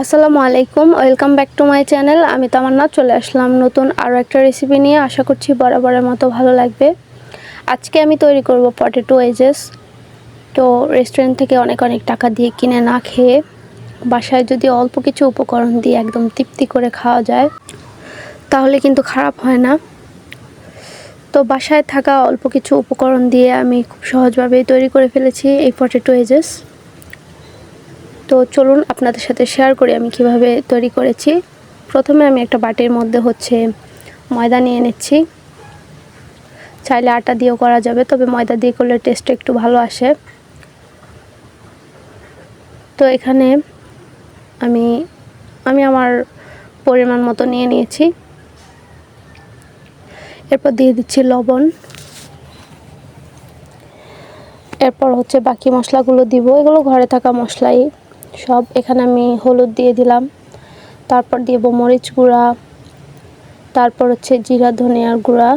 আসসালামু আলাইকুম, welcome back to my channel. আমি তামান্না, চলে আসলাম নতুন আরও একটা রেসিপি নিয়ে। আশা করছি বরাবরের মতো ভালো লাগবে। আজকে আমি তৈরি করব পটেটো এজেস তো রেস্টুরেন্ট থেকে অনেক অনেক টাকা দিয়ে কিনে না খেয়ে বাসায় যদি অল্প কিছু উপকরণ দিয়ে একদম তৃপ্তি করে খাওয়া যায়, তাহলে কিন্তু খারাপ হয় না। তো বাসায় থাকা অল্প কিছু উপকরণ দিয়ে আমি খুব সহজভাবেই তৈরি করে ফেলেছি এই পটেটো ওয়েজেস তো চলুন আপনাদের সাথে শেয়ার করি আমি কীভাবে তৈরি করেছি। প্রথমে আমি একটা বাটির মধ্যে হচ্ছে ময়দা নিয়ে নিচ্ছি। চাইলে আটা দিয়েও করা যাবে, তবে ময়দা দিয়ে করলে টেস্টটা একটু ভালো আসে। তো এখানে আমি আমি আমার পরিমাণ মতো নিয়ে নিয়েছি। এরপর দিয়ে দিচ্ছি লবণ। এরপর হচ্ছে বাকি মশলাগুলো দিব। এগুলো ঘরে থাকা মশলাই। সব এখানে আমি হলুদ দিয়ে দিলাম। তারপর দিব মরিচ গুঁড়া। তারপর হচ্ছে জিরা ধনিয়ার গুঁড়া।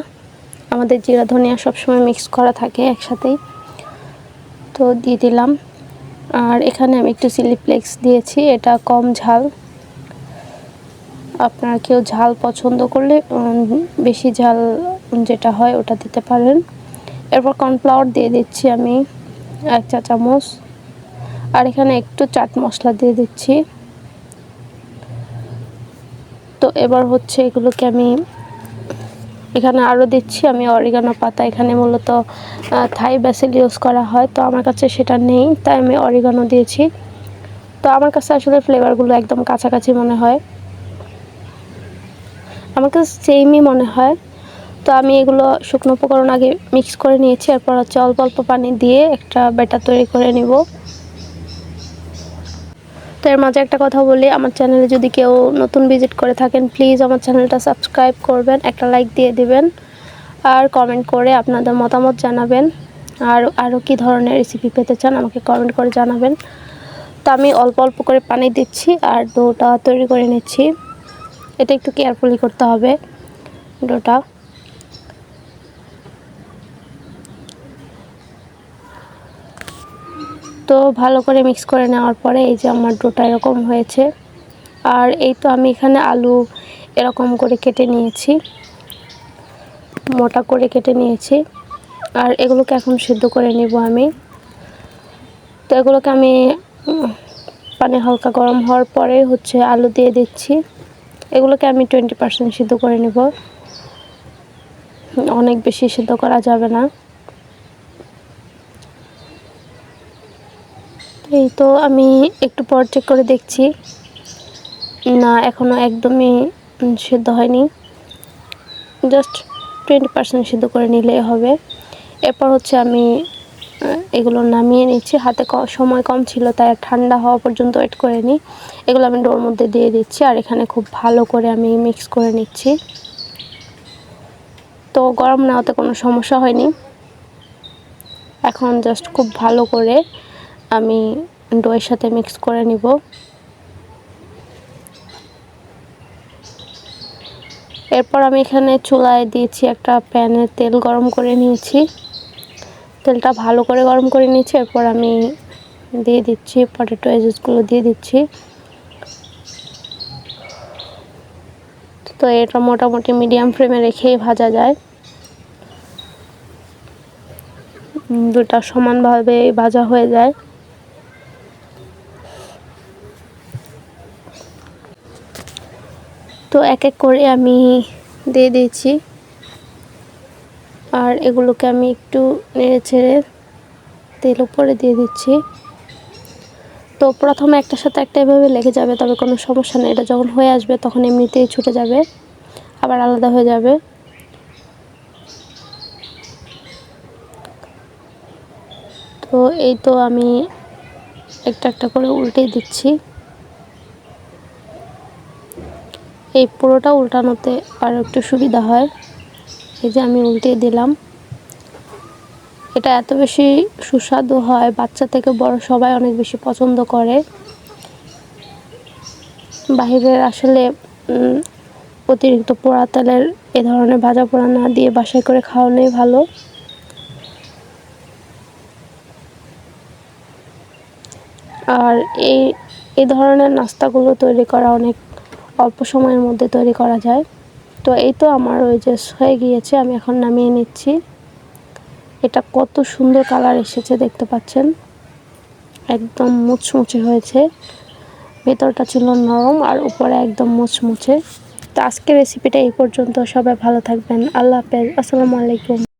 আমাদের জিরা, ধনিয়া সবসময় মিক্স করা থাকে একসাথেই। তো দিয়ে দিলাম। আর এখানে আমি একটু চিলি ফ্লেক্স দিয়েছি, এটা কম ঝাল। আপনারা কেউ ঝাল পছন্দ করলে বেশি ঝাল যেটা হয় ওটা দিতে পারেন। এরপর কর্নফ্লাওয়ার দিয়ে দিচ্ছি আমি এক চা চামচ আর এখানে একটু চাট মশলা দিয়ে দিচ্ছি। তো এবার হচ্ছে এগুলোকে আমি এখানে আরও দিচ্ছি। আমি অরিগানো পাতা এখানে মূলত থাই ব্যাসেল ইউজ করা হয়, তো আমার কাছে সেটা নেই, তাই আমি অরিগানো দিয়েছি। তো আমার কাছে আসলে ফ্লেভারগুলো একদম কাছাকাছি মনে হয়। আমার কাছে সেমই মনে হয়। তো আমি এগুলো শুকনো উপকরণ আগে মিক্স করে নিয়েছি, এরপর হচ্ছে অল্প অল্প পানি দিয়ে একটা ব্যাটার তৈরি করে নিব। এর মাঝে একটা কথা বলি, আমার চ্যানেলে যদি কেউ নতুন ভিজিট করে থাকেন প্লিজ আমার চ্যানেলটা সাবস্ক্রাইব করবেন, একটা লাইক দিয়ে দিবেন, আর কমেন্ট করে আপনাদের মতামত জানাবেন, আর আরও কী ধরনের রেসিপি পেতে চান আমাকে কমেন্ট করে জানাবেন। তো আমি অল্প অল্প করে পানি দিচ্ছি আর ডোটা তৈরি করে নিচ্ছি। এটা একটু কেয়ারফুলি করতে হবে, ডোটা। তো ভালো করে মিক্স করে নেওয়ার পরে এই যে আমার ডোটা এরকম হয়েছে। আর এই তো আমি এখানে আলু এরকম করে কেটে নিয়েছি। মোটা করে কেটে নিয়েছি। আর এগুলোকে এখন সিদ্ধ করে নেব আমি। তো এগুলোকে আমি পানি হালকা গরম হওয়ার পরে হচ্ছে আলু দিয়ে দিচ্ছি। এগুলোকে আমি টোয়েন্টি পার্সেন্ট সিদ্ধ করে নেব। অনেক বেশি সিদ্ধ করা যাবে না। এই তো আমি একটু পর চেক করে দেখছি। না এখনও একদমই সিদ্ধ হয়নি। জাস্ট টোয়েন্টি পার্সেন্ট সিদ্ধ করে নিলে হবে। এরপর হচ্ছে আমি এগুলো নামিয়ে নিচ্ছি। হাতে সময় কম ছিল, তাই ঠান্ডা হওয়া পর্যন্ত ওয়েট করে নিই এগুলো আমি ডোর মধ্যে দিয়ে দিচ্ছি আর এখানে খুব ভালো করে আমি মিক্স করে নিচ্ছি। তো গরম নেওয়াতে কোনো সমস্যা হয়নি। এখন জাস্ট খুব ভালো করে আমি ডোয়ের সাথে মিক্স করে নিব। এরপর আমি এখানে চুলায় দিয়েছি একটা প্যানে তেল গরম করে নিয়েছি। তেলটা ভালো করে গরম করে নিয়েছি, এরপর আমি দিয়ে দিচ্ছি পটেটো এজেসগুলো দিয়ে দিচ্ছি। তো এটা মোটামুটি মিডিয়াম ফ্লেমে রেখেই ভাজা যায়। দুটা সমানভাবে ভাজা হয়ে যায়। তো এক এক করে আমি দিয়ে দিয়েছি। আর এগুলোকে আমি একটু নেড়ে ছেড়ে তেল উপরে দিয়ে দিচ্ছি। তো প্রথমে একটার সাথে একটা এভাবে লেগে যাবে, তবে কোনো সমস্যা নেই। এটা যখন হয়ে আসবে তখন এমনিতেই ছুটে যাবে, আবার আলাদা হয়ে যাবে। তো এই তো আমি একটা একটা করে উল্টে দিচ্ছি। এই পুরোটা উল্টানোতে আরও একটু সুবিধা হয়। এই যে আমি উল্টে দিলাম। এটা এত বেশি সুস্বাদু হয়, বাচ্চা থেকে বড় সবাই অনেক বেশি পছন্দ করে। বাহিরের আসলে অতিরিক্ত পোড়া তেলের এ ধরনের ভাজা পোড়া না দিয়ে বাসায় করে খাওয়ানোই ভালো। আর এই এই ধরনের নাস্তাগুলো তৈরি করা অনেক অল্প সময়ের মধ্যে তৈরি করা যায়। তো এই তো আমার ওই যে হয়ে গিয়েছে, আমি এখন নামিয়ে নিচ্ছি। এটা কত সুন্দর কালার এসেছে, দেখতে পাচ্ছেন? একদম মুচমুচে হয়েছে। ভেতরটা ছিল নরম আর উপরে একদম মুচমুচে তো আজকের রেসিপিটা এই পর্যন্ত। সবাই ভালো থাকবেন। আল্লাহ হাফেজ। আসসালামু আলাইকুম।